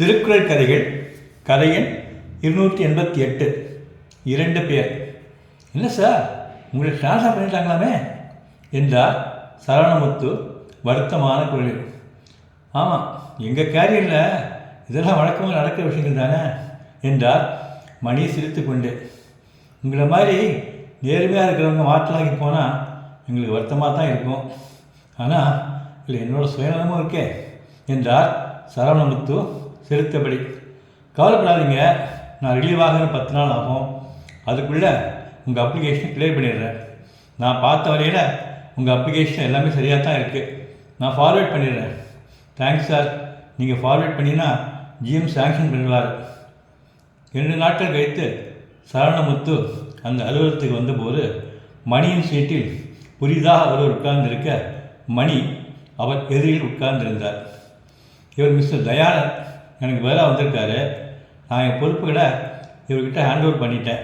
திருக்குறள் கதைகள். கதையின் இருநூற்றி எண்பத்தி எட்டு. இரண்டு பேர். இல்லை சார்? உங்களை ட்ரான்ஸ்ஃபர் பண்ணிட்டாங்களாமே? என்றார் சரவணமுத்து வருத்தமான குரலில். ஆமாம் எங்கள் கேரியரில் இதெல்லாம் வழக்கமாக நடக்கிற விஷயங்கள் தானே? என்றார் மணி சிரித்து கொண்டு. உங்களை மாதிரி நேர்மையாக இருக்கிறவங்க மாற்றலாகி போனால் எங்களுக்கு வருத்தமாக தான் இருக்கும். ஆனால் இல்லை என்னோடய சுயநலமும் இருக்கே என்றார் சரவணமுத்து செலுத்தபடி கவலைப்படாதீங்க. நான் ரிலீவ் ஆகிற பத்து நாள் ஆகும். அதுக்குள்ளே உங்கள் அப்ளிகேஷனை கிளியர் பண்ணிடுறேன். நான் பார்த்த வரையில் உங்கள் அப்ளிகேஷன் எல்லாமே சரியாக தான் இருக்குது நான் ஃபார்வேர்ட் பண்ணிடுறேன். தேங்க்ஸ் சார் நீங்கள் ஃபார்வேர்ட் பண்ணினா ஜிஎம் சாங்ஷன் பண்ணுவார் இரண்டு நாட்கள் கழித்து சரவணமுத்து அந்த அலுவலகத்துக்கு வந்தபோது மணியின் சீட்டில் புதிதாக ஒருவர் உட்கார்ந்திருக்க மணி அவர் எதிரில் உட்கார்ந்திருந்தார். இவர் மிஸ்டர் தயானந்த் எனக்கு பதிலாக வந்திருக்காரு. நான் என் பொறுப்புகளை இவர்கிட்ட ஹேண்ட் ஓவர் பண்ணிட்டேன்.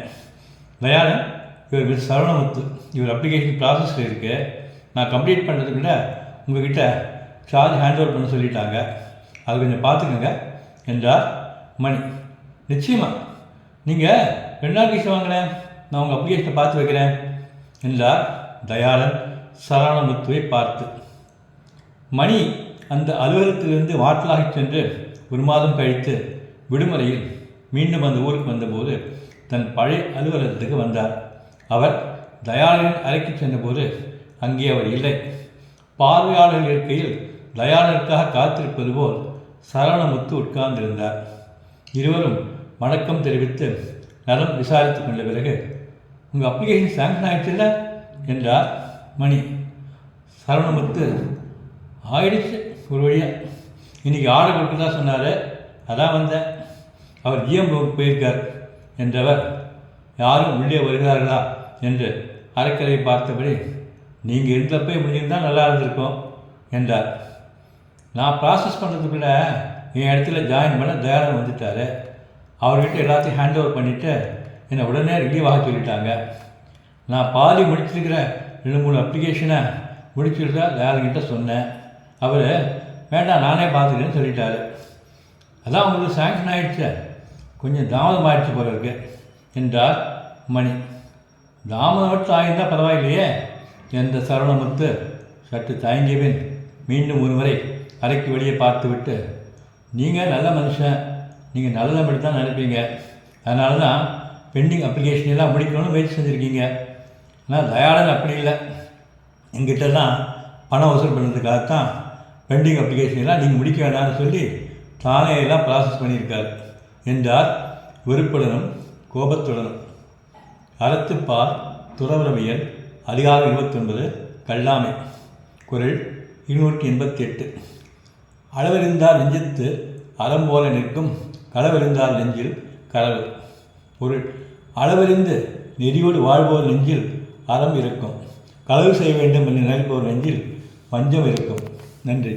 தயாளன் இவர் மிஸ் சரவணமுத்து. இவர் அப்ளிகேஷன் ப்ராசஸில் இருக்குது நான் கம்ப்ளீட் பண்ணுறதுக்குள்ள உங்ககிட்ட சார்ஜ் ஹேண்ட் ஓவர் பண்ண சொல்லிட்டாங்க. அது கொஞ்சம் பார்த்துக்கோங்க என்றார் மணி. நிச்சயமாக நீங்கள் ரெண்டு நாள் கழிச்சு வாங்கினேன் நான் உங்கள் அப்ளிகேஷனை பார்த்து வைக்கிறேன் என்றார் தயாளன் சரவணமுத்துவை பார்த்து. மணி அந்த அலுவலகத்திலிருந்து வாட்டலாகி சென்று ஒரு மாதம் கழித்து விடுமுறையில் மீண்டும் அந்த ஊருக்கு வந்தபோது தன் பழைய அலுவலகத்துக்கு வந்தார். அவர் தயாளனின் அறைக்கு சென்றபோது அங்கே அவர் இல்லை. பார்வையாளர் இருக்கையில் தயாளனுக்காக காத்திருப்பது போல் சரவணமுத்து உட்கார்ந்திருந்தார். இருவரும் வணக்கம் தெரிவித்து நலம் விசாரித்துக் கொண்ட பிறகு உங்கள் அப்ளிகேஷன் சாங்ஷன் ஆயிடுச்சுல்ல? என்றார் மணி. சரவணமுத்து ஆயிடுச்சு ஒரு வழியாக இன்றைக்கி ஆர்டர் கொடுக்குறதா சொன்னார். அதான் வந்தேன். அவர் ஜிஎம் போயிருக்கார் என்றவர் யாரும் உள்ளே வருகிறார்களா என்று அரைக்கரையை பார்த்தபடி நீங்கள் இருந்தப்போ முடிஞ்சிருந்தால் நல்லா இருந்திருக்கும் என்றார். நான் ப்ராசஸ் பண்ணுறதுக்குள்ள என் இடத்துல ஜாயின் பண்ண தயாரம் வந்துட்டார். அவர்கிட்ட எல்லாத்தையும் ஹேண்ட் ஓவர் பண்ணிவிட்டு என்னை உடனே ரிலீவ் ஆக சொல்லிட்டாங்க. நான் பாதி முடிச்சிருக்கிற ரெண்டு மூணு அப்ளிகேஷனை முடிச்சுட்டு தயாரங்கிட்ட சொன்னேன். அவர் வேண்டாம் நானே பார்த்துக்கிறேன்னு சொல்லிட்டாரு. அதான் உங்களுக்கு சாங்ஷன் ஆகிடுச்சு கொஞ்சம் தாமதம் ஆயிடுச்சு போல இருக்கு என்றார் மணி. தாமதம் மட்டும் ஆகியிருந்தால் பரவாயில்லையே என்ற சரவணமுத்து சற்று தயங்கியபின் மீண்டும் ஒருமுறை அறைக்கு வெளியே பார்த்துவிட்டு நீங்கள் நல்ல மனுஷன் நீங்கள் நல்லதை மட்டும் தான் நினைப்பீங்க. அதனால தான் பெண்டிங் அப்ளிகேஷன் எல்லாம் முடிக்கணும்னு முயற்சி செஞ்சுருக்கீங்க. ஆனால் தயாளன் அப்படி இல்லை. எங்கிட்டலாம் பணம் வசூல் பண்ணுறதுக்காகத்தான் பெண்டிங் அப்ளிகேஷன் எல்லாம் நீங்கள் முடிக்க வேண்டாம்னு சொல்லி தானே எல்லாம் ப்ராசஸ் பண்ணியிருக்கார். என்றார் வெறுப்புடனும் கோபத்துடனும். அறத்துப்பால் துறவரவியல் அதிகாரம் இருபத்தொன்பது கல்லாமை. குரல் இருநூற்றி எண்பத்தி எட்டு அளவறிந்தால் நெஞ்சத்து அறம் போல நிற்கும் களவறிந்தால் நெஞ்சில் களவு. பொருள் அளவறிந்து நெறியோடு வாழ்வோர் நெஞ்சில் அறம் இருக்கும். களவு செய்ய வேண்டும் என்று நினைப்போர் நெஞ்சில் பஞ்சம் இருக்கும். நன்றி.